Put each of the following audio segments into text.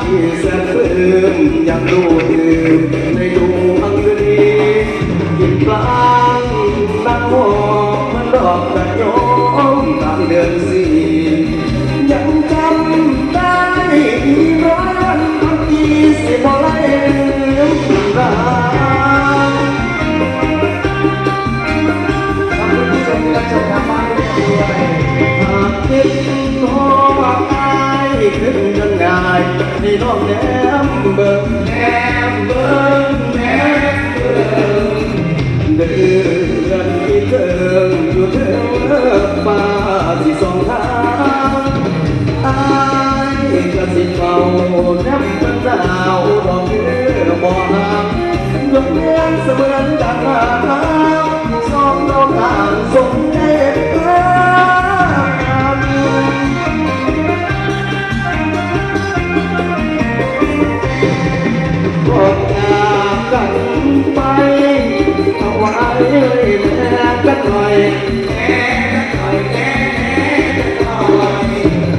ที่แสนปลื้มยังดูดื่มในดวงฤดีกินกลางนักหอมมันดอกกระโยมกลางเดือนสี่ยังจำได้ร้อยวันพันปีสิบ่ไล่ลืมรักขอบคุณผู้ชมที่รับชมทางบ้านด้วยหากคิดหอดอายขึ้นกัน ง่ายในน้องแนมเบิ่งแนมเบิ่งแนมเบิ่งเดือนที่เทิงอยู่เทิงฟ้าที่สองทางอายก็สิบเฝ้าแนมเป็นดาวดอกเดือบ่ห่างยกเลี้ยงเสมือนดังหา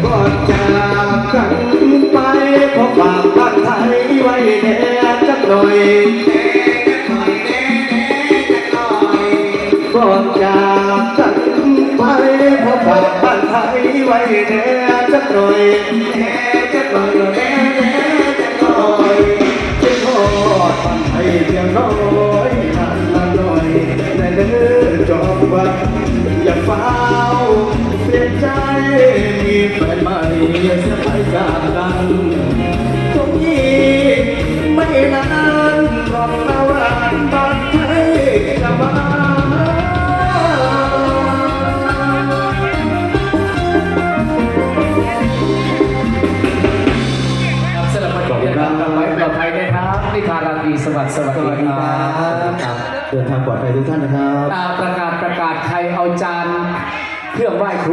ก่อนจากกันไปขอฝากบ้านไทยไว้แลกันหน่อยแลกันหน่อยแลกันหน่อยก่อนจากกันไปขอฝากบ้านไทยไว้แลกันหน่อยแลกันหน่อยแลกันหน่อยจะทอดมันให้เพียงน้อย อย่าเฝ้าเปลี่ยใจมีแฟนใหม่สบายจากกันตรงนี้ไม่นานรองเราอ่าบานไทยจะมาสำหรับวันนี้นะครับกลับไว้ปลอดภัยนะครับนิทานราตรีสวัสดีสวัสดีครับเดินทางปลอดภัยทุกท่านนะครับ เครื่องไหว้ครู